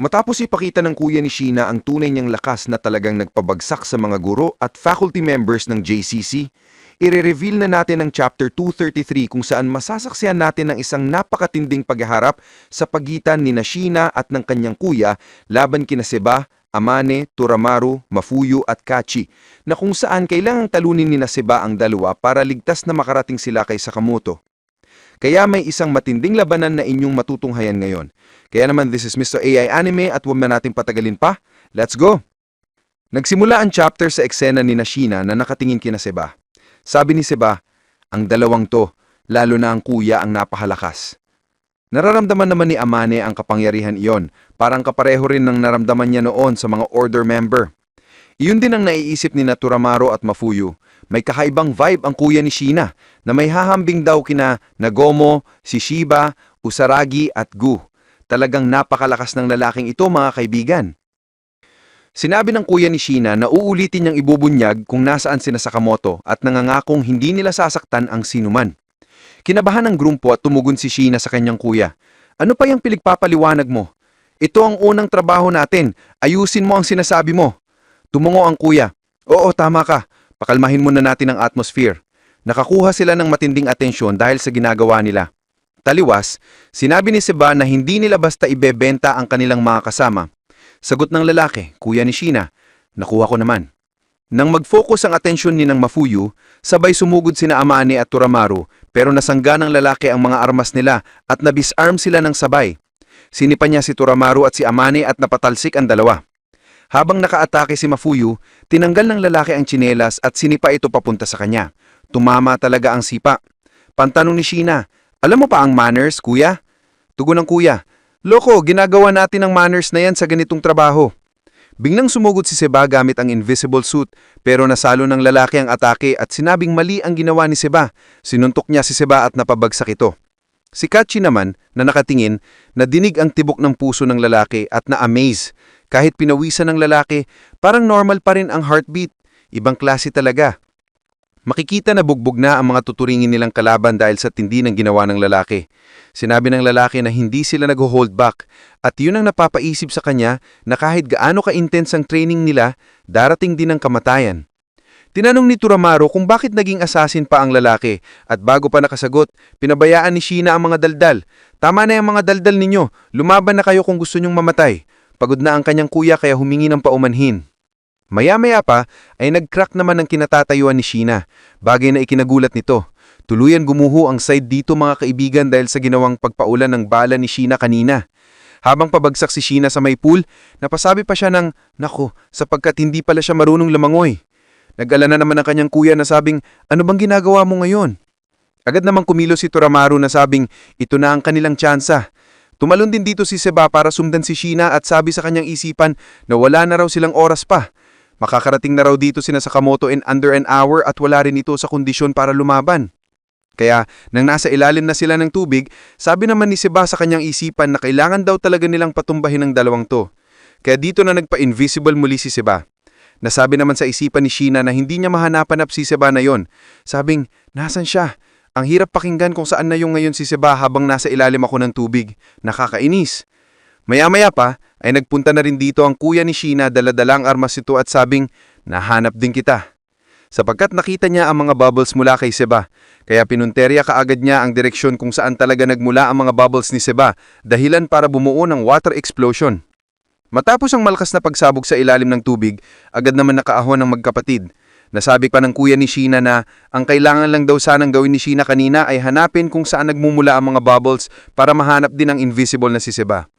Matapos ipakita ng kuya ni Sheena ang tunay niyang lakas na talagang nagpabagsak sa mga guro at faculty members ng JCC, ire-reveal na natin ang Chapter 233 kung saan masasaksihan natin ang isang napakatinding paghaharap sa pagitan ni na Sheena at ng kanyang kuya laban kina Seba, Amane, Turamaru, Mafuyu at Kachi na kung saan kailangang talunin ni Seba ang dalawa para ligtas na makarating sila kay Sakamoto. Kaya may isang matinding labanan na inyong matutunghayan ngayon. Kaya naman this is Mr. AI Anime at huwag na nating patagalin pa. Let's go! Nagsimula ang chapter sa eksena ni Nashina na nakatingin kina Seba. Sabi ni Seba, ang dalawang to, lalo na ang kuya ang napahalakas. Nararamdaman naman ni Amane ang kapangyarihan iyon, parang kapareho rin ng naramdaman niya noon sa mga order member. Iyon din ang naiisip ni Naturamaro at Mafuyu. May kakaibang vibe ang kuya ni Shina na may hahambing daw kina Nagomo, Shishiba, Usaragi at Gu. Talagang napakalakas ng lalaking ito mga kaibigan. Sinabi ng kuya ni Shina na uulitin niyang ibubunyag kung nasaan sina Sakamoto at nangangakong hindi nila sasaktan ang sinuman. Kinabahan ng grupo at tumugon si Shina sa kanyang kuya. Ano pa yung piligpapaliwanag mo? Ito ang unang trabaho natin. Ayusin mo ang sinasabi mo. Tumungo ang kuya. Oo, tama ka. Pakalmahin muna natin ang atmosphere. Nakakuha sila ng matinding atensyon dahil sa ginagawa nila. Taliwas, sinabi ni Seba na hindi nila basta ibebenta ang kanilang mga kasama. Sagot ng lalaki, kuya ni Sheena, nakuha ko naman. Nang mag-focus ang atensyon ni ng Mafuyu, sabay sumugod sina Amane at Turamaru pero nasangga ng lalaki ang mga armas nila at nabisarm sila ng sabay. Sinipa niya si Turamaru at si Amane at napatalsik ang dalawa. Habang nakaatake si Mafuyu, tinanggal ng lalaki ang tsinelas at sinipa ito papunta sa kanya. Tumama talaga ang sipa. Pantanong ni Sheena, alam mo pa ang manners, kuya? Tugon ng kuya, Loko, ginagawa natin ang manners na yan sa ganitong trabaho. Biglang sumugod si Seba gamit ang invisible suit pero nasalo ng lalaki ang atake at sinabing mali ang ginawa ni Seba. Sinuntok niya si Seba at napabagsak ito. Si Kachi naman, na nakatingin, nadinig ang tibok ng puso ng lalaki at na-amaze. Kahit pinawisan ng lalaki, parang normal pa rin ang heartbeat. Ibang klase talaga. Makikita na bugbog na ang mga tuturingin nilang kalaban dahil sa tindi ng ginawa ng lalaki. Sinabi ng lalaki na hindi sila nag-hold back at yun ang napapaisip sa kanya na kahit gaano ka-intense ang training nila, darating din ang kamatayan. Tinanong ni Turamaro kung bakit naging assassin pa ang lalaki at bago pa nakasagot, pinabayaan ni Sheena ang mga daldal. Tama na yung mga daldal ninyo, lumaban na kayo kung gusto nyong mamatay. Pagod na ang kanyang kuya kaya humingi ng paumanhin. Maya-maya pa ay nag-crack naman ang kinatatayuan ni Sheena, bagay na ikinagulat nito. Tuluyan gumuho ang side dito mga kaibigan dahil sa ginawang pagpaulan ng bala ni Sheena kanina. Habang pabagsak si Sheena sa may pool, napasabi pa siya ng, Nako, sapagkat hindi pala siya marunong lamangoy. Nag-alala naman ang kanyang kuya na sabing, ano bang ginagawa mo ngayon? Agad namang kumilo si Turamaru na sabing, ito na ang kanilang tsansa. Tumalon din dito si Seba para sundan si Sheena at sabi sa kanyang isipan na wala na raw silang oras pa. Makakarating na raw dito sina Sakamoto in under an hour at wala rin ito sa kondisyon para lumaban. Kaya, nang nasa ilalim na sila ng tubig, sabi naman ni Seba sa kanyang isipan na kailangan daw talaga nilang patumbahin ang dalawang to. Kaya dito na nagpa-invisible muli si Seba. Nasabi naman sa isipan ni Sheena na hindi niya mahanapanap si Seba na yon. Sabing, nasan siya? Ang hirap pakinggan kung saan na yung ngayon si Seba habang nasa ilalim ako ng tubig. Nakakainis. Maya-maya pa ay nagpunta na rin dito ang kuya ni Sheena daladalang armas ito at sabing, nahanap din kita. Sapagkat nakita niya ang mga bubbles mula kay Seba, kaya pinunterya kaagad niya ang direksyon kung saan talaga nagmula ang mga bubbles ni Seba, dahilan para bumuo ng water explosion. Matapos ang malakas na pagsabog sa ilalim ng tubig, agad naman nakaahon ng magkapatid. Nasabi pa ng kuya ni Sheena na ang kailangan lang daw sanang gawin ni Sheena kanina ay hanapin kung saan nagmumula ang mga bubbles para mahanap din ang invisible na si Seba.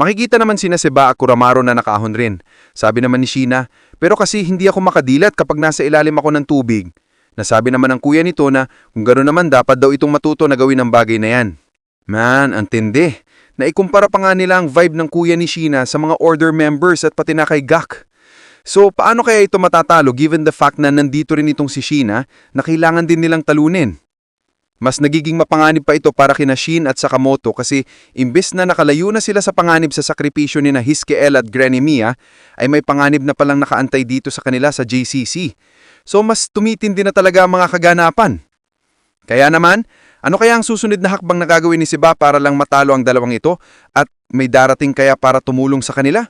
Makikita naman sina Seba at Kuramaro na nakaahon rin. Sabi naman ni Sheena, pero kasi hindi ako makadilat kapag nasa ilalim ako ng tubig. Nasabi naman ng kuya nito na kung gano'n naman dapat daw itong matuto na gawin ang bagay na yan. Man, ang tindi. Naikumpara pa nga nila ang vibe ng kuya ni Sheena sa mga order members at pati na kay Gak. So, paano kaya ito matatalo given the fact na nandito rin itong si Sheena na kailangan din nilang talunin? Mas nagiging mapanganib pa ito para kina Shin at Sakamoto kasi imbes na nakalayo na sila sa panganib sa sakripisyo ni na Hiskeel at Granny Mia, ay may panganib na palang nakaantay dito sa kanila sa JCC. So mas tumitindi na talaga ang mga kaganapan. Kaya naman, ano kaya ang susunod na hakbang na gagawin ni Siba para lang matalo ang dalawang ito? At May darating kaya para tumulong sa kanila?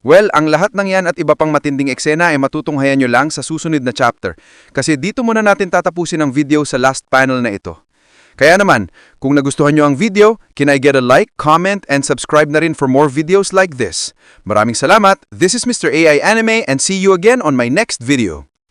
Well, ang lahat ng yan at iba pang matinding eksena ay matutunghayan nyo lang sa susunod na chapter. Kasi dito muna natin tatapusin ang video sa last panel na ito. Kaya naman, kung nagustuhan nyo ang video, can I get a like, comment, and subscribe na rin for more videos like this. Maraming salamat, this is Mr. AI Anime and see you again on my next video.